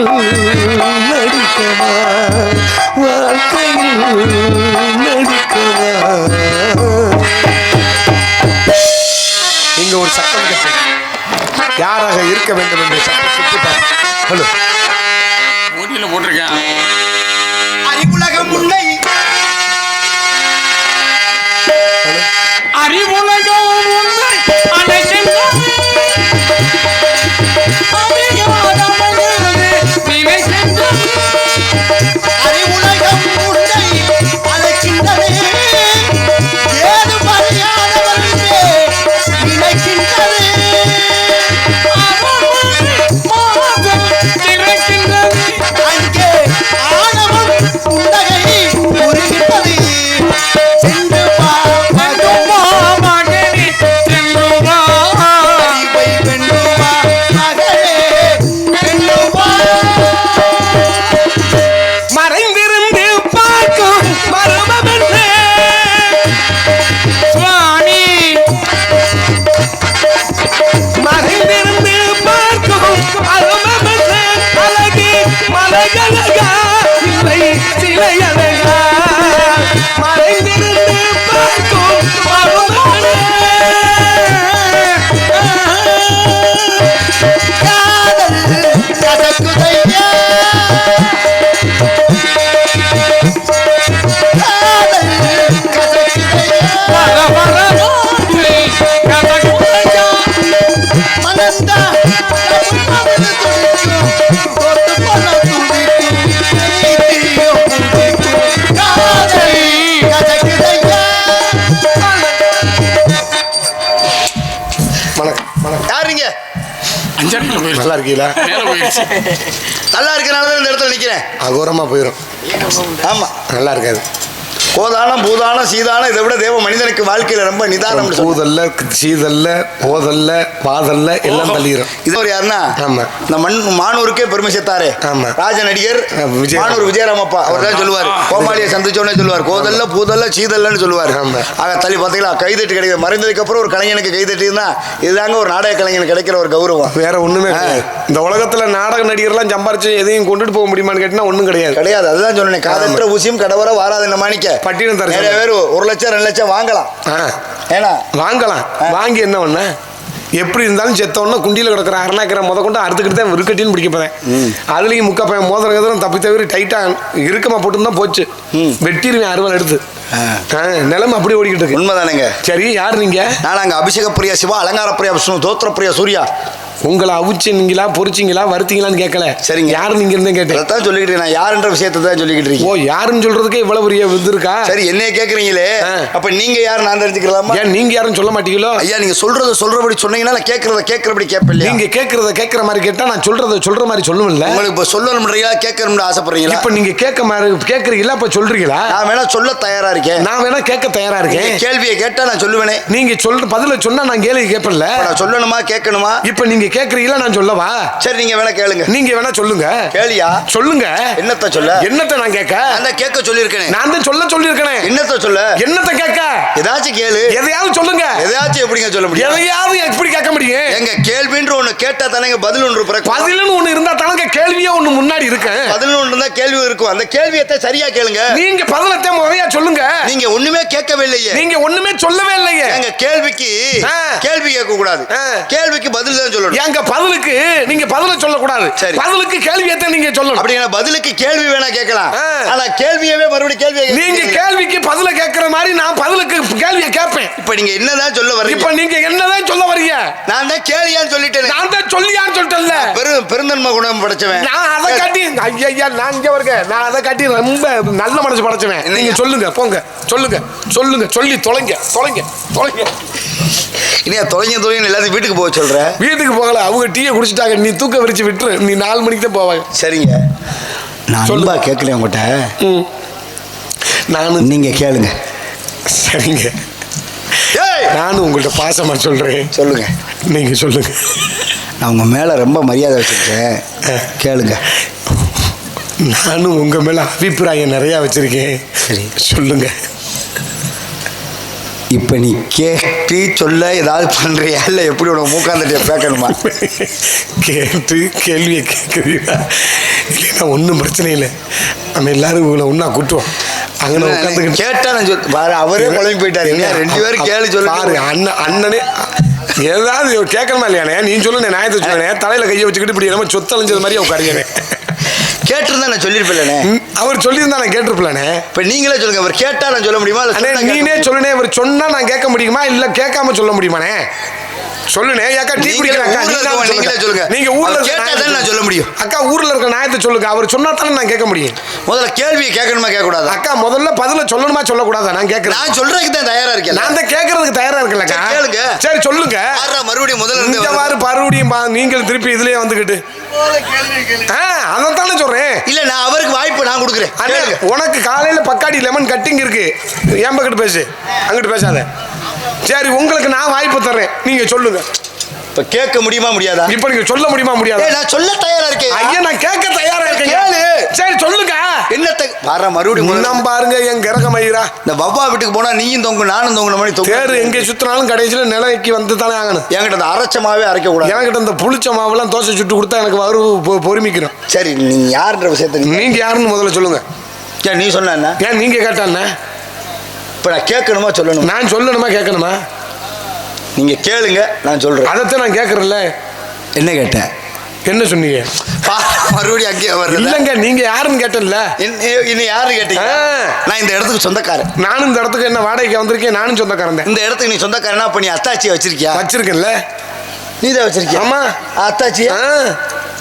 நடுக்கமா வாழ்க்கையில் நடுக்கமா இங்க ஒரு சட்டம் கட்டு யாராக இருக்க வேண்டும் என்று சட்டம் சுற்றி ஹலோ போட்டியில் போட்டிருக்கேன். அறிவுலகம் உன்னை இருக்கீங்களா நல்லா இருக்கனால இந்த இடத்துல நிக்கிறேன். அகோரமா போயிடும் ஆமா. நல்லா இருக்காது. கோதானம் பூதானம் சீதானம் இதை விட தேவ மனிதனுக்கு வாழ்க்கையில ரொம்ப நிதானம் பூதல்ல சீதல்ல போதல்ல பாதல்ல எல்லாம் தள்ளிடும் இது ஒரு யாருன்னா? ஆமா. இந்த மண் மானூருக்கே பெருமை சேர்த்தாரு. ஆமா. ராஜ நடிகர் ஆ, விஜயராம். மானூர் விஜயராமப்பா. அவர் தான் சொல்லுவார். கோமாளியை சந்திச்சோடனே சொல்லுவார். கோதல்ல பூதல்ல சீதல்லன்னு சொல்லுவார். ஆமா. ஆக தள்ளி பார்த்தீங்களா கைதட்டு கிடைக்கிது. மறைந்ததுக்கு அப்புறம் ஒரு கலைஞனுக்கு கைதட்டினா இதுதாங்க ஒரு நாடக கலைஞனுக்கு கிடைக்கிற ஒரு கௌரவம். வேற ஒண்ணுமே இந்த உலகத்துல நாடக நடிகர்லாம் சம்பாரிச்சு எதையும் கொண்டுட்டு போக முடியுமான்னு கேட்டினா ஒண்ணும் கிடையாது. கிடையாது. அதுதான் சொன்னேன். காதற்ற ஊசியும் கடவர வாராது மாணிக்க. பட்டினம் தர நிறைய பேர் ஒரு லட்சம் ரெண்டு லட்சம் வாங்கலாம். ஏன்னா வாங்கலாம். வாங்கி என்ன பண்ண எப்படி இருந்தாலும் செத்தவொன்னா குண்டியில் கிடக்கிற அரணாக்கிற முத கொண்டு அறுத்துக்கிட்டு தான் விருக்கட்டின்னு பிடிக்க போறேன். அதுலயும் முக்க பையன் மோதிரம் கதிரம் தப்பி தவிர டைட்டா இறுக்கமா போட்டு தான் போச்சு வெட்டிருவேன் அறுவல் எடுத்து. நிலைமை அப்படி ஓடிக்கிட்டு இருக்கு. உண்மைதானேங்க? சரி யார் நீங்க? நான் அங்க அபிஷேக பிரியா சிவா அலங்கார பிரியா விஷ்ணு தோத்திர பிரியா சூர்யா. உங்களை அவிச்சிங்களா பொரிச்சிங்களா வறுத்தீங்களான்னு கேட்கல. சரிங்க. யார் நீங்க இருந்தே கேட்டேன். அதைத்தான் சொல்லிக்கிட்டு. நான் யாருன்ற விஷயத்தை தான் சொல்லிக்கிட்டு இருக்கேன் ஓ யாருன்னு சொல்றதுக்கே இவ்வளவு பெரிய இது இருக்கா? சரி என்னைய கேக்குறீங்களே. அப்ப நீங்க யார்? நான் தெரிஞ்சுக்கலாமா ஏன் நீங்க யாரும் சொல்ல மாட்டீங்களோ? ஐயா நீங்க சொல்றத சொல்றபடி சொன்னீங்கன்னா நான் கேட்கறத கேட்கறபடி கேட்பேன் நீங்க கேக்குறத கேக்குற மாதிரி கேட்டா நான் சொல்றத சொல்ற மாதிரி சொல்லுவேன்ல. உங்களுக்கு இப்ப சொல்லணும்ன்றீங்களா? கேட்கணும்னு ஆசைப்படுறீங்களா? இப்ப நீங்க கேட்க மாதிரி கேக்குறீங்களா? இப்ப சொல்றீங்களா? நான் வேணா சொல்ல தயாரா இருக்கேன். நான் வேணா கேட்க தயாரா இருக்கேன். கேள்வியை கேட்டா நான் சொல்லுவேனே. நீங்க சொல்ற பதில சொன்னா நான் கேள்வி கேட்பேன்ல நான் சொல்லணுமா? கேட்கணுமா? இப்ப நீங்க கேக்குறீங்களா? நான் சொல்லவா? சரி நீங்க வேணா கேளுங்க. நீங்க வேணா சொல்லுங்க. கேளியா? சொல்லுங்க. என்னத்த சொல்ல? என்னத்த நான் கேட்க? தான் கேட்க சொல்லியிருக்கேனே. நான் தான் சொல்ல சொல்லியிருக்கேன். என்னத்த சொல்ல? என்னத்த கேட்க? ஏதாச்சும் கேளு. எதையாவது சொல்லுங்க. எதாச்சும் எப்படிங்க சொல்ல முடியும்? எதையாவது எப்படி கேட்க முடியும்? எங்க கேள்வின்ற ஒண்ணு கேட்டா தானேங்க பதில் ஒன்று பதிலுன்னு ஒண்ணு இருந்தா தானங்க கேள்வியே ஒண்ணு முன்னாடி இருக்கு. பதில் ஒன்று இருந்தா கேள்வி இருக்கும். அந்த கேள்வியத்தை சரியா கேளுங்க. நீங்க பதிலத்தை முறையா சொல்லுங்க. நீங்க ஒண்ணுமே கேட்கவே இல்லையே நீங்க ஒண்ணுமே சொல்லவே இல்லையே. எங்க கேள்விக்கு. கேள்வி கேட்க கூடாது. கேள்விக்கு பதில் தான் சொல்லணும். எங்க பதிலுக்கு நீங்க பதில சொல்லக்கூடாது. சரி. பதிலுக்கு கேள்வியத்தை நீங்க சொல்லணும். அப்படின்னா பதிலுக்கு கேள்வி வேணா கேட்கலாம். ஆனா கேள்வியவே மறுபடியும் கேள்வி நீங்க கேள்விக்கு பதில கேட்கிற மாதிரி நான் பதிலுக்கு கேள்வியை கேட்பேன். இப்ப நீங்க என்னதான் சொல்ல இப்ப வர்றீங்க நீங்க என்னதான் சொல்ல வர்றீங்க? நான் தான் கேளியான்னு சொல்லிட்டேன். நான் தான் சொல்லியான்னு சொல்லிட்டேன்ல. பெரு பெருந்தன்மை குணம் படைச்சவன். நான் அதை காட்டி ஐயா நான் இங்க வருங்க. நான் அதை காட்டி ரொம்ப நல்ல மனசு படைச்சவன்? நீங்க சொல்லுங்க போங்க. சொல்லுங்க சொல்லுங்க. சொல்லி தொலைங்க தொலைங்க தொலைங்க. இனியா தொலைங்க தொலைங்க எல்லாத்தையும் வீட்டுக்கு போக சொல்ற? வீட்டுக்கு போகல. அவங்க டீயை குடிச்சிட்டாங்க. நீ தூக்க விரிச்சு விட்டுரு. நீ நாலு மணிக்கு தான் போவாங்க. சரிங்க. நான் சொல்லு. அன்பா கேட்கல உங்ககிட்ட? ம். நானும் நீங்க கேளுங்க. சரிங்க. ஏய்! நானும் உங்கள்ட்ட பாசமா சொல்றேன். சொல்லுங்க. நீங்க சொல்லுங்க. நான் உங்க மேல ரொம்ப மரியாதை வச்சிருக்கேன். கேளுங்க. நானும் உங்க மேல அபிப்பிராயம் நிறைய வச்சிருக்கேன். சரி. சொல்லுங்க. இப்ப நீ கேட்டு சொல்ல ஏதாவது பண்றியா? இல்ல எப்படி உனக்கு மூக்காந்தட்டிய பேக்கணுமா? கேட்டு கேள்வியை கேட்குறீங்களா? இல்லைன்னா ஒன்றும் பிரச்சனை இல்லை. நம்ம எல்லாரும் உங்களை ஒன்றா கூட்டுவோம். அங்கே உட்காந்துக்கிட்டு கேட்டா நான் சொல் பாரு அவரே குழம்பு போயிட்டாரு. இல்லையா ரெண்டு பேரும் கேளு பாரு சொல்லு அண்ணன் அண்ணனே ஏதாவது கேட்கணுமா இல்லையானே நீ சொல்லுனே நியாயத்தை சொல்லுனே தலையில கையை வச்சுக்கிட்டு இப்படி நம்ம சொத்தலைஞ்சது மாதிரி உட்காரியானே கேட்டிருந்தா நான் சொல்லியிருப்பேனே அவர் சொல்லியிருந்தா நான் கேட்டிருப்பலானே இப்ப நீங்களே சொல்லுங்க அவர் கேட்டா நான் சொல்ல முடியுமா? இல்ல நீனே சொல்லுனே இவர் சொன்னா நான் கேட்க முடியுமா? இல்ல கேட்காம சொல்ல முடியுமாண்ணே? சொல்லுனே டீ அக்கா, தான் இருக்கவங்க நீங்களே சொல்லுங்க. நீங்க ஊர்ல அவர் கேட்டா நான் சொல்ல முடியும். அக்கா ஊர்ல இருக்க நியாயத்தை சொல்லுங்க. அவர் சொன்னா தானே நான் கேட்க முடியும். முதல்ல கேள்வியை கேட்கணுமா கேட்க கூடாதா அக்கா முதல்ல பதில சொல்லணுமா சொல்லக்கூடாதா? நான் கேட்கறேன். நான் சொல்றதுக்கு தான் தயாரா இருக்கேன் நான் தான் கேட்கறதுக்கு தயாரா இருக்கலக்கா கேளுங்க. சரி சொல்லுங்க. மறுபடியும் முதல்ல இந்த. மாதிரி பா நீங்கள் திருப்பி இதுலயே வந்துகிட்டு. ஆ அதான் தானே சொல்றேன். இல்ல நான் அவருக்கு வாய்ப்பு நான் கொடுக்குறேன். உனக்கு காலையில பக்காடி லெமன் கட்டிங் இருக்கு. ஏன் பக்கத்து பேசு? அங்கிட்டு பேசாத. சரி உங்களுக்கு நான் வாய்ப்பு தர்றேன். நீங்க சொல்லுங்க. இப்ப கேட்க முடியுமா முடியாதா? இப்ப நீங்க சொல்ல முடியுமா முடியாது? நான் சொல்ல தயாரா இருக்கேன். ஐயா நான் கேட்க தயாரா இருக்கேன். கேளு. சரி சொல்லுங்க. என்னத்த? வாரா மறுபடியும் முன்னம் பாருங்க என் கிரக மயிரா இந்த பப்பா வீட்டுக்கு போனா நீயும் தொங்கு நானும் தொங்குன மாதிரி தொங்கு தேர் எங்க சுத்தினாலும் கடைசியில நிலைக்கு வந்து தானே ஆகணும். என்கிட்ட அந்த அரைச்சமாவே அரைக்க கூடாது என்கிட்ட இந்த புளிச்ச மாவுலாம் தோசை சுட்டு கொடுத்தா எனக்கு வரு பொ- பொறுமிக்கிறோம். சரி நீ யாருன்ற விஷயத்த நீங்க யாருன்னு முதல்ல சொல்லுங்க. ஏன் நீ சொன்ன ஏன் நீங்க கேட்டாண்ணே இப்ப நான் கேட்கணுமா சொல்லணும்? நான் சொல்லணுமா கேட்கணுமா? நீங்க கேளுங்க நான் சொல்றேன். அதைத்தான் நான் கேட்கறேன்ல என்ன கேட்டேன்? என்ன சொன்னீங்க? மறுபடியும் அங்கேயே வர்றது இல்லங்க நீங்க யாருன்னு கேட்டேன்ல. இன்னும் யாரு கேட்டீங்க. நான் இந்த இடத்துக்கு சொந்தக்காரன். நானும் இந்த இடத்துக்கு என்ன வாடகைக்கு வந்திருக்கேன் நானும் சொந்தக்காரன் இந்த இடத்துக்கு நீ சொந்தக்காரனா அப்ப நீ அத்தாச்சியை வச்சிருக்கியா? வச்சிருக்கேன்ல. நீ தான் வச்சிருக்கியா? ஆமா. அத்தாச்சியா?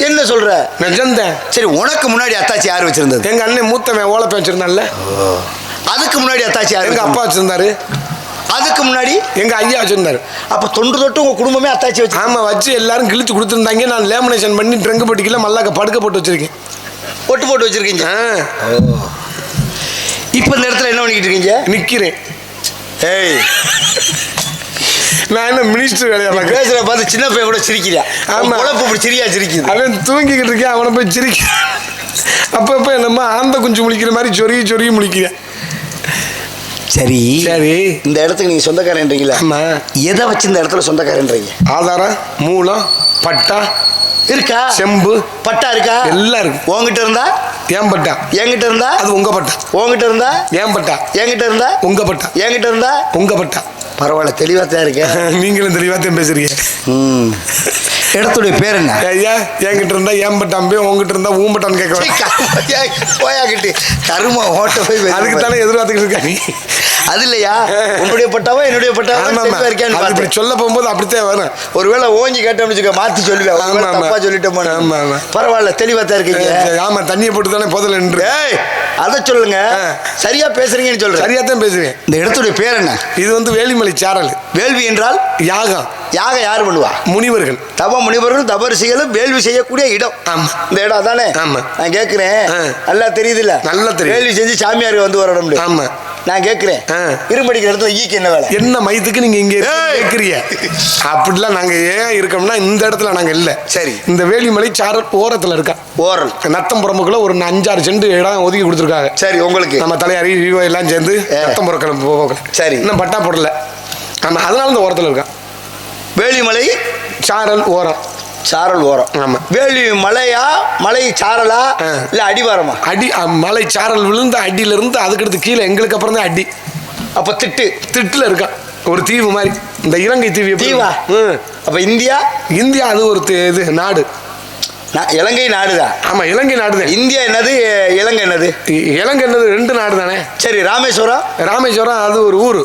என்ன சொல்ற? நிஜம்தான் சரி உனக்கு முன்னாடி அத்தாச்சி யார் வச்சிருந்தது? எங்க அண்ணன் மூத்தவன் ஓலப்பேன் வச்சிருந்தான்ல. அதுக்கு முன்னாடி அத்தாச்சி யார் எங்க அப்பா? வச்சிருந்தாரு. அதுக்கு முன்னாடி எங்க ஐயா வச்சிருந்தாரு அப்ப தொண்டு தொட்டு உங்க குடும்பமே அத்தாச்சி வச்சு ஆமா வச்சு எல்லாரும் கிழிச்சு கொடுத்துருந்தாங்க. நான் லேமினேஷன் பண்ணி ட்ரெங்கு பட்டிக்கல மல்லாக்க படுக்க போட்டு வச்சிருக்கேன். ஒட்டு போட்டு வச்சிருக்கீங்க? இப்ப இந்த இடத்துல என்ன பண்ணிக்கிட்டு இருக்கீங்க? நிக்கிறேன். ஏய். நான் என்ன மினிஸ்டர் பார்க்க? பேசுற பார்த்து சின்ன பையன் கூட சிரிக்கிறியா? ஆமா. ஆமா. குழப்பு இப்படி சிரியா சிரிக்குது. அவன் தூங்கிக்கிட்டு இருக்கேன் அவனை போய் சிரிக்க. அப்பப்ப என்னமோ ஆந்த குஞ்சு முழிக்கிற மாதிரி சொருகி சொருகி முழிக்கிறேன். சரி. சரி. இந்த இடத்துக்கு நீங்க சொந்தக்காரன்றீங்களா ஆமா. எதை வச்சு இந்த இடத்துல சொந்தக்காரன்றீங்க? ஆதாரம் மூலம் பட்டா இருக்கா? செம்பு. பட்டா இருக்கா? எல்லாம் இருக்கு. உங்ககிட்ட இருந்தா? ஏன் பட்டா. என்கிட்ட இருந்தா? அது உங்க பட்டா. உங்ககிட்ட இருந்தா? ஏன் பட்டா. என்கிட்ட இருந்தா? உங்க பட்டா. என்கிட்ட இருந்தா? உங்க பட்டா. பரவாயில்ல தெளிவா தான் இருக்கேன் நீங்களும் தெளிவாத்தையும் பேசுறீங்க. ம். இடத்துடைய பேர் என்ன? ஐயா என்கிட்ட இருந்தா ஏன் பட்டாம்பே உங்ககிட்ட இருந்தா ஊம்பட்டான்னு கேட்க போயா கிட்டு. கருமா ஓட்ட போய் அதுக்கு போய். தானே எதிர்பார்த்துக்கிட்டு இருக்கா நீ? அது இல்லையா? உன்னுடைய பட்டாவா என்னுடைய பட்டாவா? அது இப்படி. சொல்ல போகும்போது அப்படித்தான் வரும். ஒருவேளை ஓங்கி கேட்டோம்னு வச்சுக்க மாத்தி சொல்லுவேன். தப்பா சொல்லிட்டோமோ. பரவாயில்ல தெளிவா தான் இருக்கீங்க. சரி, ஆமா தண்ணியை போட்டு தானே போதில் நின்று அத சொல்லுங்க. சரியா பேசுறீங்கன்னு சொல்றேன். சரியா தான் பேசுவேன் இந்த இடத்துடைய பேர் என்ன? இது வந்து வேலிமலை சாரல். வேள்வி என்றால்? யாகம் யாக யார் பண்ணுவா? முனிவர்கள். தவ முனிவர்கள் தபரிசிகளும் வேள்வி செய்யக்கூடிய இடம். ஆமா. இந்த இடம் அதானே? ஆமா. நான் கேக்குறேன். ஆ. நல்லா தெரியுதுல்ல? நல்லா தெரியுது. வேள்வி செஞ்சு சாமியார் வந்து வரணும் ஆமா. நான் கேக்குறேன். ஆ. இரும்படிக்கிற இடத்துல ஈக்கு என்ன வேலை? என்ன மயத்துக்கு நீங்க இங்க ஏய். கேட்கறீங்க அப்படிலாம் நாங்க ஏன் இருக்கோம்னா இந்த இடத்துல நாங்க இல்ல. சரி. இந்த வேலிமலை சாரல் ஓரத்துல இருக்கா. ஓரல். நத்தம் புறம்புக்குள்ள ஒரு அஞ்சாறு செண்டு இடம் ஒதுக்கி கொடுத்துருக்காங்க. சரி உங்களுக்கு. நம்ம தலையாரி விவோ எல்லாம் சேர்ந்து. நத்தம் புறக்கல போகல. சரி. இன்னும் பட்டா போடல. ஆமா அதனால இந்த ஓரத்துல இருக்கான் வேலிமலை சாரல் ஓரம். சாரல் ஓரம். ஆமா. வேலி மலையா மலை சாரலா. இல்ல அடிவாரமா? அடி மலை சாரல் விழுந்த அடியில இருந்து அதுக்கடுத்து கீழே எங்களுக்கு அப்புறம் தான் அடி. அப்ப திட்டு. திட்டுல இருக்கான். ஒரு தீவு மாதிரி. இந்த இலங்கை தீவு தீவா. அப்ப இந்தியா? இந்தியா அது ஒரு இது நாடு. இலங்கை நாடுதான் ஆமா இலங்கை நாடு இந்தியா என்னது இலங்கை என்னது? இலங்கை என்னது ரெண்டு நாடு தானே சரி ராமேஸ்வரம்? ராமேஸ்வரம் அது ஒரு ஊரு.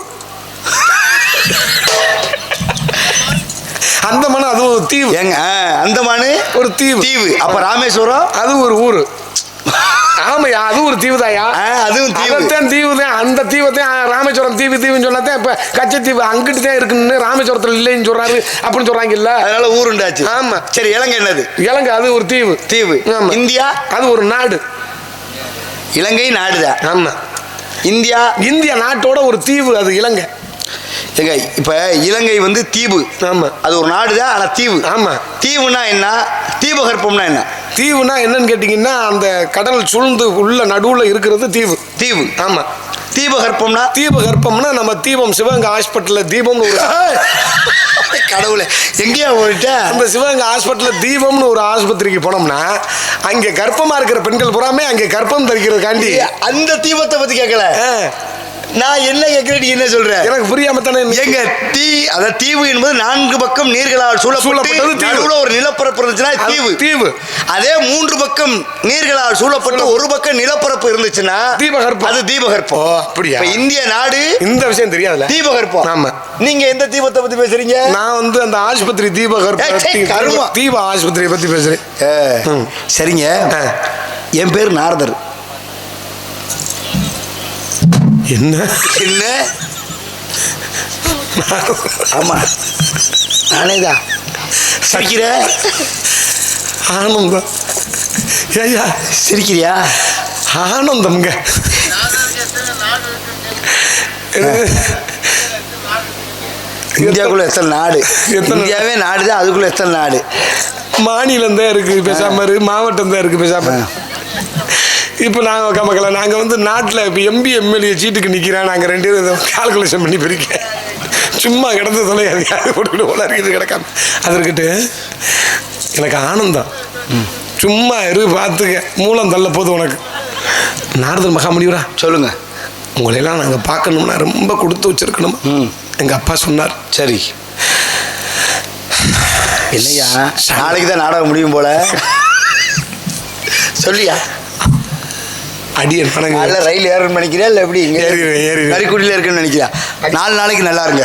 தீவு. ஏங்க ஆ, அந்தமானு ஒரு தீவு. தீவு. அப்ப ராமேஸ்வரம்? அது ஒரு ஊரு. ஆமையா அது ஒரு தீவுதாயா? ஆ, அதுவும் தீவு. அதைத்தான் தீவு தான் அந்த தீவைத்தான் ராமேஸ்வரம் தீவு தீவுன்னு சொன்னாதான் இப்ப கச்சத்தீவு அங்கிட்டு தான் இருக்குன்னு ராமேஸ்வரத்துல இல்லைன்னு சொல்றாரு அப்படின்னு சொல்றாங்க இல்ல அதனால ஊருண்டாச்சு ஆமா. சரி இலங்கை என்னது? இலங்கை அது ஒரு தீவு. தீவு. இந்தியா? அது ஒரு நாடு. இலங்கை நாடுதான். ஆமா. இந்தியா? இந்திய நாட்டோட ஒரு தீவு அது இலங்கை. எங்க இப்ப இலங்கை வந்து தீவு. ஆமா. அது ஒரு நாடுதான் ஆனா தீவு. ஆமா. தீவுனா என்ன? தீபகற்பம்னா என்ன? தீவுனா என்னன்னு கேட்டீங்கன்னா அந்த கடல் சூழ்ந்து உள்ள நடுவுல இருக்கிறது தீவு. தீவு. ஆமா. தீபகற்பம்னா தீபகற்பம்னா நம்ம தீபம் சிவகங்கை ஹாஸ்பிட்டல்ல தீபம்னு ஒரு கடவுளே. எங்கேயா போயிட்ட? அந்த சிவகங்கை ஹாஸ்பிட்டல்ல தீபம்னு ஒரு ஆஸ்பத்திரிக்கு போனோம்னா அங்கே கர்ப்பமா இருக்கிற பெண்கள் புறாமே அங்கே கர்ப்பம் தரிக்கிறதுக்காண்டி அந்த தீபத்தை பத்தி கேட்கல நான் என்ன நீ என்ன சொல்ற எனக்கு புரியாம தானே எங்க தீ அத தீவு என்பது நான்கு பக்கம் நீர்களால் சூழப்பட்டு சூழப்பட்டது தீவு. நடுவுல ஒரு நிலப்பரப்பு இருந்துச்சுன்னா தீவு தீவு அதே மூன்று பக்கம் நீர்களால் சூழப்பட்டு ஒரு பக்கம் நிலப்பரப்பு இருந்துச்சுன்னா தீபகற்பம். அது தீபகற்பம் அப்படியா? இந்திய நாடு இந்த விஷயம் தெரியாதுல தீபகற்பம் ஆமா. நீங்க எந்த தீபத்தை பத்தி பேசுறீங்க நான் வந்து அந்த ஆஸ்பத்திரி தீபகற்ப ஏய், சீ, கருமம். தீப ஆஸ்பத்திரியை பத்தி பேசுறேன். சரிங்க. என் பேர் நாரதர் என்ன? என்ன? ஆமா. நானேதான் சிரிக்கிற? ஆனந்தம். ஐயா சிரிக்கிறியா? ஆனந்தம்ங்க. இந்தியாவுக்குள்ள எத்தனை நாடு? இந்தியாவே நாடுதான் அதுக்குள்ள எத்தனை நாடு? மாநிலம் தான் இருக்கு பேசாம இரு. மாவட்டம் தான் இருக்கு பேசாம இப்போ நாங்கள் கமக்கல நாங்கள் வந்து நாட்டில் இப்போ எம்பி எம்எல்ஏ சீட்டுக்கு நிற்கிறேன் நாங்கள் ரெண்டு பேரும் கால்குலேஷன் பண்ணி பிரிக்க. சும்மா கிடந்து தொலையாது யாரு போட்டுக்கிட்டு போல இருக்குது கிடக்காம. அது இருக்கட்டு எனக்கு ஆனந்தம். சும்மா இரு பார்த்துக்க மூலம் தள்ள போதும் உனக்கு. நாரதர் மகாமணிவரா சொல்லுங்க. உங்களையெல்லாம் நாங்கள் பார்க்கணும்னா ரொம்ப கொடுத்து வச்சிருக்கணும். எங்கள் அப்பா சொன்னார். சரி. என்னையா நாளைக்கு தான் நாடகம் முடியும் போல. சொல்லியா அடியன் காலைல வணங்க ரயில் ஏறணும்னு நினைக்கிறியா? இல்லை எப்படி? ஏறிடுவேன், ஏறிடுவேன். கறிக்குடியில் இருக்குன்னு நினைக்கிறியா? நாலு நாளைக்கு நல்லா இருங்க.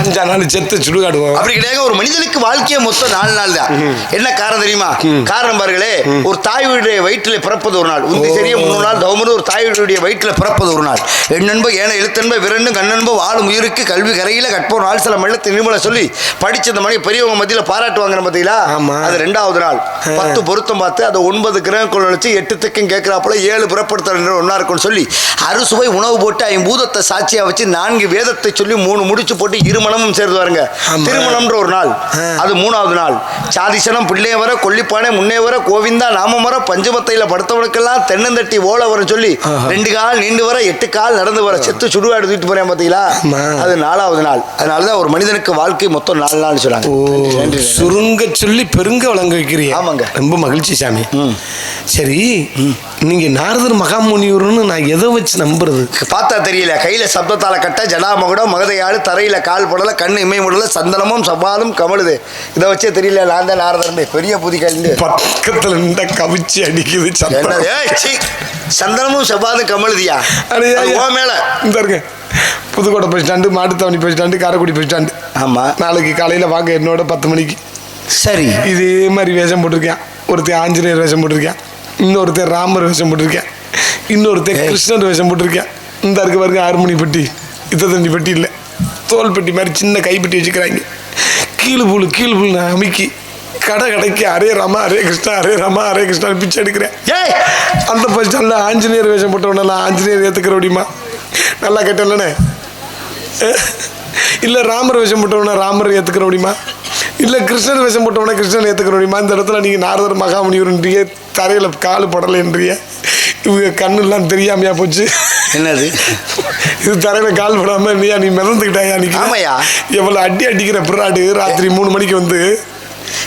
அஞ்சா நாள் செத்து சுடுகாடுவோம். அப்படி கிடையாது ஒரு மனிதனுக்கு வாழ்க்கையே மொத்தம் நாலு நாள் தான். என்ன காரணம் தெரியுமா? காரணம் பாருங்களே ஒரு தாய் வீடுடைய வயிற்றில பிறப்பது ஒரு நாள். உந்தி சரிய மூணு நாள் தவமது ஒரு தாய் வீடுடைய வயிற்றில பிறப்பது ஒரு நாள். எண்ணன்ப ஏன எழுத்தன்ப விரண்டு கண்ணன்ப வாழும் உயிருக்கு கல்வி கரையில கற்போம். நாள் சில மெல்லத்து நிர்மலை சொல்லி படிச்ச மணி பெரியவங்க மத்தியில பாராட்டு வாங்கின பார்த்தீங்களா. அது ரெண்டாவது நாள். பத்து பொருத்தம் பார்த்து அதை ஒன்பது கிரகங்கள் வச்சு எட்டு திக்கும் கேட்கிறாப்புல ஏழு புறப்படுத்தல் ஒன்னா இருக்கும்னு சொல்லி அறுசுவை உணவு போட்டு ஐம்பூதத்தை சாட்சியா வச்சு நான்கு வேதத்தை சொல்லி மூணு முடிச்சு போட்டு இருமணமும் சேர்ந்து வாருங்க. திருமணம்ன்ற ஒரு நாள். அது மூணாவது நாள் சாதிசனம் பிள்ளை வர கொல்லிப்பானை முன்னே வர கோவிந்தா நாம வர பஞ்சமத்தையில படுத்தவனுக்கெல்லாம் தென்னந்தட்டி ஓலை வரும் சொல்லி. ரெண்டு கால் நீண்டு வர எட்டு கால் நடந்து வர செத்து சுடுகாடு தூக்கிட்டு போறேன் பாத்தீங்களா. அது நாலாவது நாள் அதனாலதான் ஒரு மனிதனுக்கு வாழ்க்கை மொத்தம் நாலு நாள் நன்றி. சுருங்க சொல்லி பெருங்க வழங்க வைக்கிறீங்க ஆமாங்க. ரொம்ப மகிழ்ச்சி சாமி. சரி நீங்க நாரதர் மகாமுனிவர்னு நான் எதை வச்சு நம்புறது பார்த்தா தெரியல கையில சப்தத்தால கட்ட ஜடாமகுடம் மகதையாடு தரையில கால் படல கண்ணு இமை முடல சந்தனமும் சவாலும் கமழுது. இதை வச்சே தெரியல நான் தான் நாரதர்னு? பெரிய புதி கண்டு பக்கத்துல நின்ற கவிச்சு அடிக்குது. சந்தனமும் செவ்வாதும் கமழுதியா? மேல. இந்த இருங்க Pudukkottai bus stand Mattuthavani bus stand Karaikudi bus stand. ஆமா. நாளைக்கு காலையில வாங்க என்னோட பத்து மணிக்கு. சரி. இதே மாதிரி வேஷம் போட்டிருக்கேன். ஒருத்தன் ஆஞ்சநேயர் வேஷம் போட்டிருக்கேன். இன்னொருத்தன் ராமர் வேஷம் போட்டிருக்கேன். இன்னொருத்தன் கிருஷ்ணர் வேஷம் போட்டிருக்கேன். இந்த இருக்கு பாருங்க ஆறு மணி பெட்டி இத்த தண்ணி பெட்டி இல்லை. தோல் பெட்டி மாதிரி சின்ன கைப்பெட்டி வச்சுக்கிறாங்க. கீழு புழு கீழு புழு அமுக்கி கடை கடைக்கு array Rama array Krishna array Rama array Krishna பிச்சை எடுக்கிறேன். ஏய்! அந்த பஸ் ஸ்டாண்டில் ஆஞ்சநேயர் வேஷம் போட்டவனெல்லாம் ஆஞ்சநேயர் ஏற்றுக்கிற முடியுமா? நல்லா கேட்டல்லண்ணே இல்லை ராமர் வேஷம் போட்டவன ராமர் ஏற்றுக்கிற முடியுமா? இல்லை கிருஷ்ணர் வேஷம் போட்டவன கிருஷ்ணன் ஏற்றுக்கிற முடியுமா? இந்த இடத்துல நீங்கள் நாரதர் மகாமுனிவர்ன்றிய தரையில் கால் படலைன்றிய இவங்க கண்ணெல்லாம் தெரியாமையா போச்சு. என்னது? இது தரையில் கால் படாம நீயா நீ மிதந்துக்கிட்டாயா நீ ஆமாய்யா. எவ்வளோ அடி அடிக்கிற பிறாடு ராத்திரி மூணு மணிக்கு வந்து.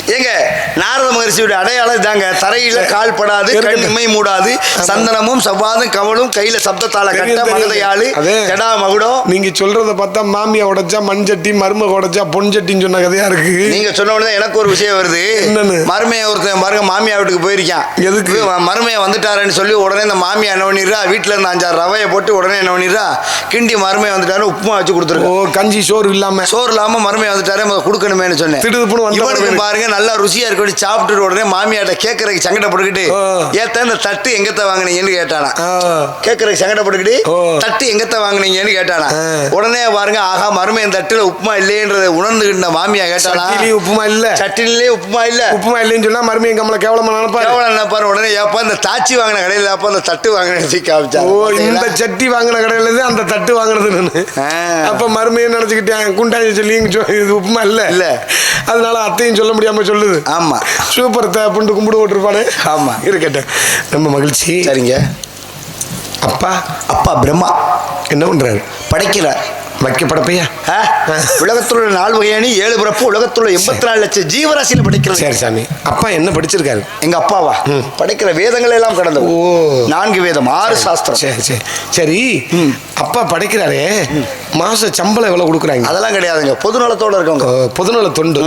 ஏங்க நாரத மகரிஷியுடைய அடையாளம் இதாங்க தரையில கால் படாது கண். இமை மூடாது சந்தனமும் சவ்வாதும் கவலும் கையில சப்தத்தால கட்ட. மகதையாளு. கெடா மகுடம் நீங்க சொல்றத பார்த்தா மாமியா உடைச்சா மண் சட்டி மருமக உடைச்சா பொன் சட்டின்னு சொன்ன கதையா இருக்கு நீங்க சொன்ன உடனே எனக்கு ஒரு விஷயம் வருது? மருமையை ஒருத்தன் பாருங்க மாமியா வீட்டுக்கு போயிருக்கான் எதுக்கு? மருமையை வந்துட்டாருன்னு சொல்லி உடனே இந்த மாமியா என்ன பண்ணிடுறா வீட்டுல இருந்து அஞ்சாறு ரவையை போட்டு உடனே என்ன பண்ணிடுறா கிண்டி மருமையை வந்துட்டாரு உப்புமா வச்சு ஓ கொடுத்துருக்கு கஞ்சி சோறு இல்லாம சோறு இல்லாம மருமையை வந்துட்டாரு கொடுக்கணுமேனு சொன்னேன். பாருங்க நல்லா ருசியா இருக்கணும் சாப்பிட்டுட்டு உடனே மாமியாட்ட கேட்கறதுக்கு சங்கடப்பட்டுக்கிட்டு. ஏத்த இந்த தட்டு எங்கத்த வாங்குனீங்கன்னு கேட்டானா. கேட்கறதுக்கு சங்கடப்பட்டுக்கிட்டு. தட்டு எங்கத்த வாங்குனீங்கன்னு கேட்டானா. உடனே பாருங்க ஆகா மருமையன் தட்டுல உப்புமா இல்லையன்றதை உணர்ந்துகிட்ட மாமியா கேட்டானா. உப்புமா இல்ல. சட்டிலே உப்புமா இல்ல. உப்புமா இல்லைன்னு சொன்னா மறுமையும் கம்மல கேவலமா நினைப்பாரு? கேவலம் என்ன பாரு உடனே ஏப்பா இந்த தாச்சி வாங்கின கடையில் ஏப்பா இந்த தட்டு வாங்கினேன் காமிச்சா ஓ இந்த சட்டி வாங்கின கடையில இருந்து அந்த தட்டு வாங்குனது நானு. ஆ. அப்ப மறுமையும் நினைச்சுக்கிட்டேன் குண்டாஞ்சி சொல்லி உப்புமா இல்ல. இல்ல. அதனால அத்தையும் சொல்ல முடியாம சொல்லுது. ஆமா. சூப்பர் தேப்புண்டு கும்பிடு போட்டிருப்பானே ஆமா. இருக்கட்டும் ரொம்ப மகிழ்ச்சி. சரிங்க. அப்பா அப்பா பிரம்மா. என்ன பண்றாரு? படைக்கிறார். வைக்க படப்பையா? உலகத்துல உள்ள நாலு வகையானி ஏழு பிறப்பு உலகத்துல எண்பத்தி நாலு லட்சம் ஜீவராசியில படைக்கிறது சரி சாமி. அப்பா என்ன படிச்சிருக்காரு? எங்க அப்பாவா? படைக்கிற வேதங்கள் எல்லாம் கடந்தது. ஓ. நான்கு வேதம் ஆறு சாஸ்திரம். சரி சரி. சரி அப்பா படைக்கிறாரே. மாச சம்பளம் எவ்வளவு கொடுக்குறாங்க. அதெல்லாம் கிடையாதுங்க. பொது நலத்தோட இருக்கவங்க பொதுநல தொண்டு.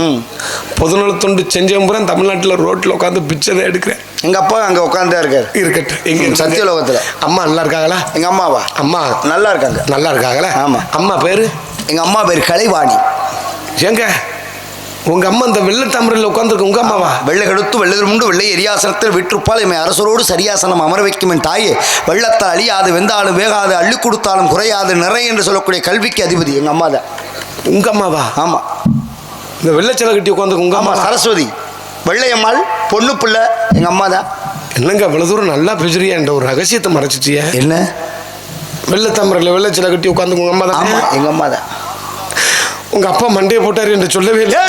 பொதுநல தொண்டு செஞ்சவன் தமிழ்நாட்டில் ரோட்ல உட்காந்து பிச்சை தான் எடுக்கிறேன். எங்க அப்பா அங்க உட்கார்ந்தே இருக்காரு. இருக்கட்டும் எங்க இருக்காங்க? சத்தியலோகத்துல. அம்மா நல்லா இருக்காங்களா? எங்க அம்மாவா? அம்மா. நல்லா இருக்காங்க. நல்லா இருக்காங்களா? ஆமா. அம்மா பேரு? எங்க அம்மா பேர் கலைவாணி. ஏங்க உங்க அம்மா இந்த வெள்ளை தாமரையில் உட்காந்துருக்கு உங்க அம்மாவா? வெள்ளை கெடுத்து வெள்ளதில் உண்டு வெள்ளை எரியாசனத்தில் விற்றுப்பால் எம்மை அரசரோடு சரியாசனம் அமர வைக்கும் என் தாயே. வெள்ளத்தால் அழியாது வெந்தாலும் வேகாது அள்ளி கொடுத்தாலும் குறையாது நிறை என்று சொல்லக்கூடிய கல்விக்கு அதிபதி எங்க அம்மா தான். உங்க அம்மாவா? ஆமா. இந்த வெள்ளச்சலை கட்டி உட்காந்துருக்கு உங்க அம்மா சரஸ்வதி. வெள்ளையம்மாள் பொண்ணு பிள்ளை எங்க அம்மா தான். என்னங்க இவ்வளவு தூரம் நல்லா பேசுறியா என்ற ஒரு ரகசியத்தை மறைச்சிட்டிய. என்ன? வெள்ளை தாமரையில் வெள்ளச்சலை கட்டி உட்காந்து உங்க அம்மா தான். எங்க அம்மா தான். உங்க அப்பா மண்டையை போட்டாரு என்று சொல்லவே இல்லை.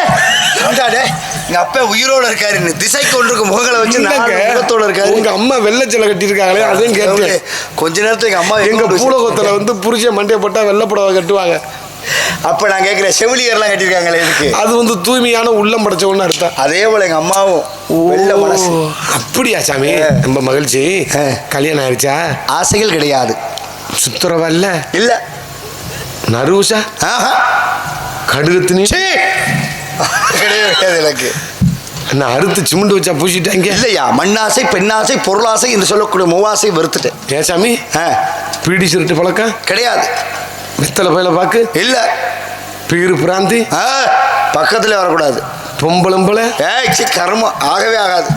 ஏண்டாடே எங்க அப்பா உயிரோட இருக்காரு. திசைக்கு ஒன்றுக்கு முகங்களை வச்சு. முகத்தோட இருக்காரு. உங்க அம்மா வெள்ளச்சலை கட்டியிருக்காங்களே அதையும் கேட்டேன். கொஞ்ச நேரத்துக்கு எங்க அம்மா எங்க எங்க பூலகத்துல வந்து புருஷன் மண்டையை போட்டா வெள்ளப்புடவை கட்டுவாங்க. அப்ப நான் கேட்கிறேன் செவிலியர்லாம் கட்டியிருக்காங்களே இதுக்கு? அது வந்து தூய்மையான உள்ளம் படைச்சவன்னு அர்த்தம். அதே போல எங்க அம்மாவும் வெள்ளை அப்படியா சாமி. ரொம்ப மகிழ்ச்சி. கல்யாணம் ஆயிடுச்சா ஆசைகள் கிடையாது. சுத்துறவா இல்ல? இல்ல. நறுசா ஆஹா. கடுகுத்துனி சீ. கிடையவே கிடையாது எனக்கு. என்ன அறுத்து சிமுண்டு வச்சா பூசிட்டாங்க? இல்லையா? மண்ணாசை பெண்ணாசை பொருளாசை என்று சொல்லக்கூடிய மூவாசை வெறுத்துட்டேன். ஏன் சாமி? ஆ, பீடி சிறுட்டு பழக்கம்? கிடையாது. வெத்தலை பயில பாக்கு? இல்ல. பீரு பிராந்தி? ஆ, பக்கத்துல வரக்கூடாது. பொம்பளம்பளை ஏய் சி கர்மம். ஆகவே ஆகாது.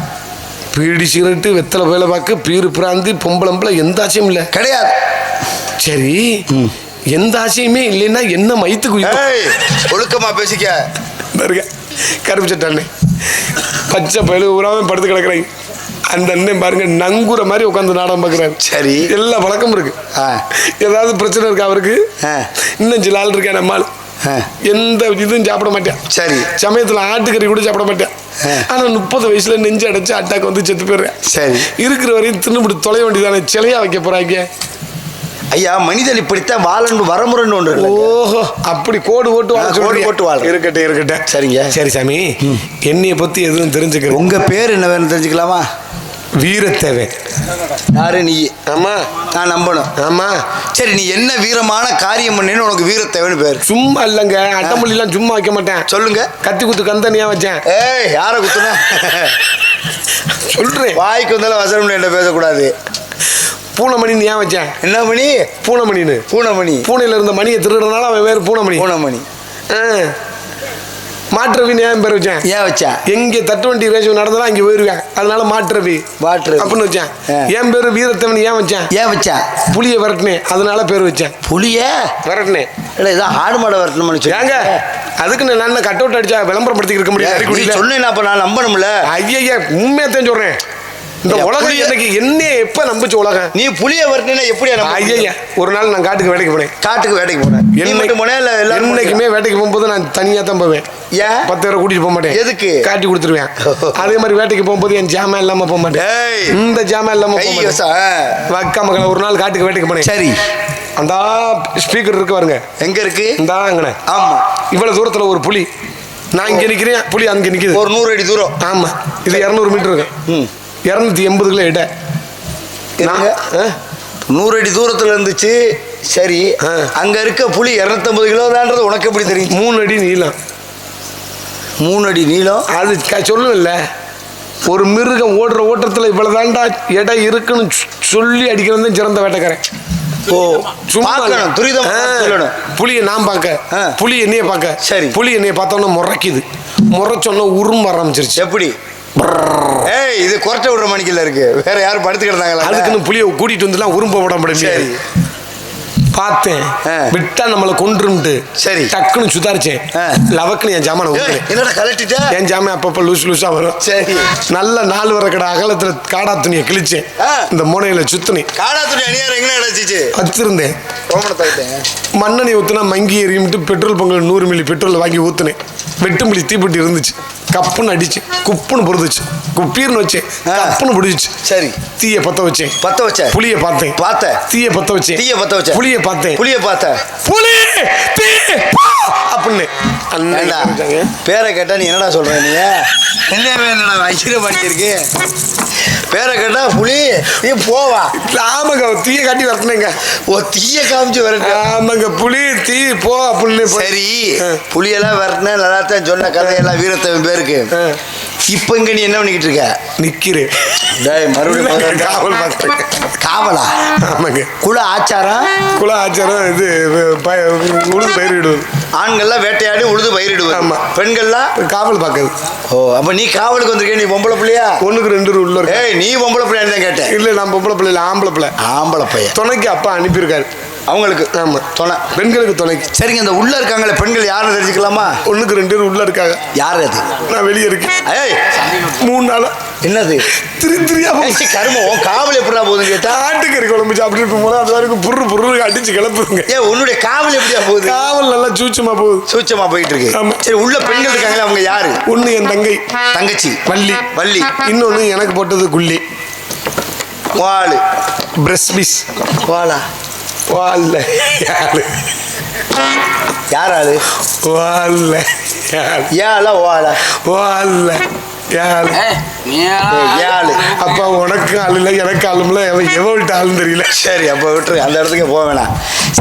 பீடி சிகரெட்டு வெத்தலை பயில பாக்கு பீரு பிராந்தி பொம்பளம்பளை எந்த ஆசையும் இல்லை? கிடையாது. சரி. எந்த ஆசையுமே இல்லைன்னா என்ன ஏய் ஒழுக்கமா பேசிக்க. பாருங்க கருப்பு சட்டானே பச்சை பயில ஊராவே படுத்து கிடக்குறாங்க அந்த அண்ணன் பாருங்க நங்குற மாதிரி உட்காந்து நாடகம் பார்க்குறாரு. சரி. எல்லா பழக்கமும் இருக்கு. ஏதாவது பிரச்சனை இருக்கா அவருக்கு. இன்னும் சில ஆள் இருக்கேன் நம்மால். எந்த இதுவும் சாப்பிட மாட்டேன். சரி. சமயத்தில் ஆட்டுக்கறி கூட சாப்பிட மாட்டேன். ஆ. ஆனா முப்பது வயசுல நெஞ்சு அடைச்சு அட்டாக் வந்து செத்து போயிடுறேன். சரி. இருக்கிற வரையும் தின்னுபிடி தொலை வேண்டியதானே சிலையா வைக்க போறாங்க. ஐயா மனிதன் இப்படித்தான் வாழணும் வரமுறைன்னு ஒன்று ஓஹோ அப்படி கோடு போட்டு வாழ கோடு. போட்டு வாழ. இருக்கட்டும் இருக்கட்டும். சரிங்க. சரி சாமி. என்னைய பத்தி எதுவும் தெரிஞ்சுக்கிறோம் உங்க பேர் என்ன வேணும் தெரிஞ்சுக்கலாமா? வீரத்தேவை யாரு நீ? ஆமா. நான் நம்பணும். ஆமா. சரி நீ என்ன வீரமான காரியம் பண்ணேன்னு உனக்கு வீரத்தேவன்னு பேர். சும்மா இல்லைங்க. அட்டமொழிலாம் சும்மா வைக்க மாட்டேன். சொல்லுங்க. கத்தி குத்து கந்தனியா வச்சேன். ஏய் யாரை குத்துன? சொல்றேன். வாய்க்கு வந்தாலும் வசனம் என்ன பேசக்கூடாது. பூனைமணின்னு ஏன் வச்சேன்? என்ன மணி பூனைமணின்னு. பூனைமணி. பூனையில இருந்த மணியை திருடுறதுனால அவன் வேறு பூனைமணி. பூனைமணி. ஆ. மாற்றவின்னு ஏன் பேர் வச்சேன்? ஏன் வச்சா எங்க தட்டு வண்டி ரேஸ் நடந்தா அங்க போயிருவேன். அதனால மாற்றவி. வாட்ரு அப்படின்னு வச்சேன். என் பேரு வீரத்தவன் ஏன் வச்சேன்? ஏன் வச்சா புளிய விரட்டினேன். அதனால பேர் வச்சேன். புளிய விரட்டினேன். இல்லை இதான் ஆடு மாடை வரட்டணும்னு ஏங்க அதுக்கு நான் என்ன கட் அவுட் அடிச்சா விளம்பரப்படுத்தி இருக்க முடியாது சொன்னேன் அப்ப நான் நம்பணும்ல? ஐயா உண்மையத்தான் சொல்றேன். இந்த உலகம் எனக்கு என்ன எப்ப நம்புச்சு உலகம்? நீ புளிய வரட்டினா எப்படியா? ஐயா ஒரு நாள் நான் காட்டுக்கு வேலைக்கு போனேன். காட்டுக்கு வேட்டைக்கு போனேன். என்னைக்கு- மட்டும் போனே இல்ல என்னைக்குமே வேட்டைக்கு போகும்போது நான் தனியா தான் போவேன். ஏன் பத்து பேரை கூட்டிட்டு போக மாட்டேன். எதுக்கு? காட்டி கொடுத்துருவேன். அதே மாதிரி வேட்டைக்கு போகும்போது என் ஜாமான் இல்லாம போக மாட்டேன். இந்த ஜாமான் இல்லாம போக மாட்டேன். மக்களை ஒரு நாள் காட்டுக்கு வேட்டைக்கு போனேன். சரி. அந்த ஸ்பீக்கர் இருக்கு பாருங்க. எங்க இருக்கு? இந்த ஆமா. இவ்வளவு தூரத்துல ஒரு புலி. நான் இங்க நிக்கிறேன். புலி அங்க நிக்குது. ஒரு நூறு அடி தூரம். ஆமா. இது இரநூறு மீட்டர் இருக்கு. ம். இரநூத்தி எண்பது கிலோ எடை? நூறு அடி தூரத்துல இருந்துச்சு. சரி. அங்க இருக்க புலி 250 கிலோ தான்றது உனக்கு எப்படி தெரியும்? மூணு அடி நீளம். மூணு அடி நீளம்? அது சொல்லும்ல ஒரு மிருகம் ஓடுற ஓட்டத்துல இவ்வளவு தாண்டா எடை இருக்குன்னு சொல்லி அடிக்கிறது தான் சிறந்த வேட்டைக்காரன். ஓ சும்மா துரிதம் புலியை நான் பார்க்க. புலி என்னைய பார்க்க. சரி. புலி என்னைய பார்த்தோன்னா முறைக்குது. முறைச்சோன்னா உரும்ப ஆரம்பிச்சிருச்சு. எப்படி? ஏய் இது குறைச்ச விடுற மணிக்கல இருக்கு. வேற யாரும் படுத்து கிடந்தாங்களா அதுக்குன்னு புலியை கூட்டிட்டு வந்துலாம் உரும்ப விட முடியாது பார்த்தேன். விட்டா நம்மளை கொன்றுன்ட்டு. சரி. டக்குன்னு சுதாரிச்சேன். லவக்குன்னு என் ஜாமான என்னடா கலட்டிட்ட? என் ஜாமான் அப்பப்போ லூஸ் லூஸா வரும். சரி. நல்ல நாலு வர கடை அகலத்துல காடா துணியை கிழிச்சேன். இந்த முனையில சுத்துனேன். காடா துணி அணியார் எங்கே அடைச்சிச்சு? வச்சிருந்தேன் மண்ணெண்ணெய் ஊத்துனா மங்கி எறியும்ட்டு பெட்ரோல் பங்கில் நூறு மில்லி பெட்ரோல் வாங்கி ஊத்துனேன். வெட்டு மில்லி தீப்பெட்டி இருந்துச்சு. கப்புன்னு அடிச்சு குப்புன்னு பொருந்துச்சு குப்பீர்னு வச்சேன். கப்புன்னு பிடிச்சிச்சு. சரி. தீய பத்த வச்சேன். பத்த வச்ச? புளிய பார்த்தேன். பார்த்த தீய பத்த வச்சேன். தீய பத்த வச்ச? புளிய பார்த்தேன். புளிய பார்த்த? புலி தீ! அப்படின்னு. அண்ணா பேரை கேட்டா நீ என்னடா சொல்ற நீ? என்ன என்னடா வைக்கிற பண்ணிருக்கு பேரை கேட்டா புலி நீ போவா ஆமாங்க தீய காட்டி வரட்டுனேங்க ஓ தீய காமிச்சு வரட்டு ஆமாங்க புலி தீ போ அப்படின்னு சரி ஆ. புலியெல்லாம் வரட்டுனா நல்லா தான் சொன்ன கதையெல்லாம் வீரத்தவன் பேருக்கு. இப்போ இங்க நீ என்ன பண்ணிக்கிட்டு இருக்க? நிக்கிறேன். டேய் மறுபடியும் காவல் பார்த்துருக்கேன் காவலா? ஆமாங்க. குல ஆச்சாரம்? குல ஆச்சாரம் இது பய- உழுது பயிரிடுவது. ஆண்கள்லாம் வேட்டையாடி உழுது பயிரிடுவது. ஆமா. பெண்கள்லாம் காவல் பார்க்கறது. ஓ அப்ப நீ காவலுக்கு வந்திருக்க நீ பொம்பளை புள்ளையா? ஒண்ணுக்கு ரெண்டு உள்ள இருக்கு? ஏய் நீ பொம்பளை பிள்ளையான்னு தான் கேட்டேன். இல்ல நான் பொம்பளை பிள்ளை இல்ல ஆம்பளை பிள்ளை. ஆம்பளை பையன். துணைக்கு அப்பா அனுப்பியிருக்காரு. அவங்களுக்கு. ஆமா துணை பெண்களுக்கு துணைக்கு சரிங்க இந்த உள்ள இருக்காங்களே பெண்கள் யாருன்னு தெரிஞ்சுக்கலாமா? ஒண்ணுக்கு ரெண்டு பேர் உள்ள இருக்காங்க. யார் அது? நான் வெளியே இருக்கேன். ஏய். மூணு நாளா. என்னது? திரி திரியா ஏய், சீ, கருமம் உன் காவல் எப்படிடா போகுதுன்னு கேட்டா? ஆட்டுக்கறி குழம்பு சாப்பிட்டு போனா அது வரைக்கும் புரு புரு அடிச்சு கிளப்புங்க ஏ உன்னுடைய காவல் எப்படியா போகுது? காவல் நல்லா சூச்சமா போகுது. சூச்சமா போயிட்டு இருக்கு. சரி உள்ள பெண்கள் இருக்காங்களே அவங்க யாரு? ஒண்ணு என் தங்கை. தங்கச்சி. வள்ளி. வள்ளி. இன்னொன்னு எனக்கு போட்டது குள்ளி. வாளு. Press miss வாளா? வால்ல. யாரு? யார் ஆளு வால்ல. யாரு? ஏழ வாளா வால்ல யாரு ஏழு. அப்பா உனக்கு ஆள் இல்லை எனக்கு ஆளுமில்ல எவன் எவன்கிட்ட ஆளுன்னு தெரியல. சரி அப்ப விட்டுரு. அந்த இடத்துக்கு போக வேணாம்.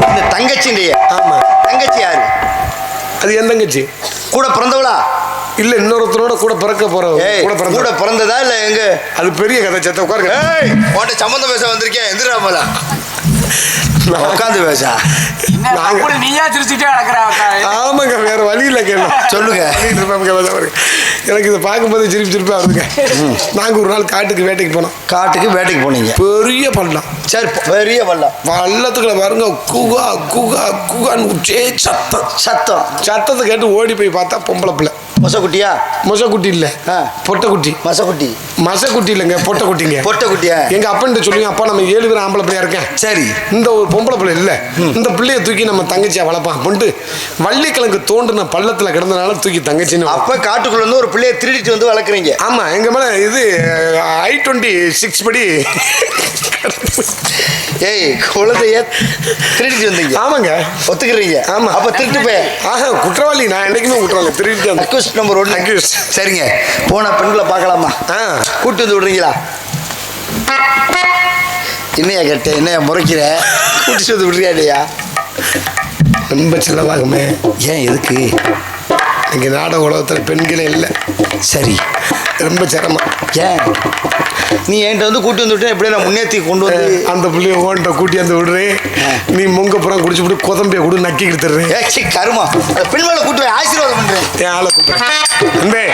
இந்த தங்கச்சிடைய ஆமா. தங்கச்சி யாரு? அது என் தங்கச்சி. கூட பிறந்தவளா? இல்ல இன்னொருத்தரோட கூட பிறக்க போற ஏய் கூட பிறந்த கூட பிறந்ததா இல்ல எங்க? அது பெரிய கதை சத்த உட்காருங்க. உன்கிட்ட சம்மந்தம் பேச வந்திருக்கேன். எந்திரா போல உட்காந்து பேசா. நீயா சிரிச்சுட்டே ஆமாங்க வேற வழி இல்லை கேள்வி சொல்லுங்க. எனக்கு இதை பார்க்கும்போது சிரிப்பு சிரிப்பா வருதுங்க. நாங்க ஒரு நாள் காட்டுக்கு வேட்டைக்கு போனோம். காட்டுக்கு வேட்டைக்கு போனீங்க. பெரிய பள்ளம். சரி பெரிய வல்லம் பள்ளத்துக்குள்ள பாருங்க குகா குகா குகான்னு உச்சே சத்தம். சத்தம். சத்தத்தை கேட்டு ஓடி போய் பார்த்தா பொம்பளை பிள்ளை. மொசக்குட்டியா? மொசக்குட்டி இல்ல. பொட்டைக்குட்டி. மசக்குட்டி. மசக்குட்டி இல்லைங்க பொட்டைக்குட்டிங்க. பொட்டைக்குட்டியா? எங்க அப்பன்ட்ட சொல்லுங்க அப்பா நம்ம ஏழு பேர் ஆம்பளை பிள்ளையா இருக்கேன். சரி. இந்த ஒரு பொம்பளை பிள்ளை இல்ல. இந்த பிள்ளைய தூக்கி நம்ம தங்கச்சியா வளர்ப்பான் அப்படின்ட்டு வள்ளிக்கிழங்கு தோண்டுன பள்ளத்துல கிடந்தனால தூக்கி தங்கச்சின்னு. அப்ப காட்டுக்குள்ள இருந்து ஒரு பிள்ளைய திருடிட்டு வந்து வளர்க்குறீங்க. ஆமா எங்க மேல இது ஐ டுவெண்ட்டி சிக்ஸ் படி ஏய் குழந்தைய திருடிட்டு வந்தீங்க. ஆமாங்க. ஒத்துக்கிறீங்க. ஆமா. அப்ப திருட்டு போய். ஆஹா குற்றவாளி. நான் என்னைக்குமே குற்றவாளி. திருட்டு அந்த அக்யூஸ்ட் நம்பர் ஒன்று Accused. சரிங்க. போன பெண்களை பார்க்கலாமா? ஆ. கூட்டு வந்து விடுறீங்களா? என்னையா கேட்டேன் என்னையா முறைக்கிற? கூட்டிட்டு வந்து விடுறியா இல்லையா ரொம்ப செலவாகுமே ஏன் எதுக்கு? இங்க நாடக உலகத்துல பெண்களே இல்லை. சரி. ரொம்ப சிரமம். ஏன்? நீ என்கிட்ட வந்து கூட்டி வந்து விட்டு எப்படியே நான் முன்னேற்றி கொண்டு வந்து அந்த பிள்ளைய ஓன்ட்ட கூட்டி வந்து விடுறேன். நீ முங்க புறம் குடிச்சு விட்டு கொதம்பிய கூட நக்கி சீ, கருமா. அந்த பெண் மேல கூட்டு போய் ஆசீர்வாதம் பண்றேன். என் ஆளை கூப்பிடுறேன் அன்பே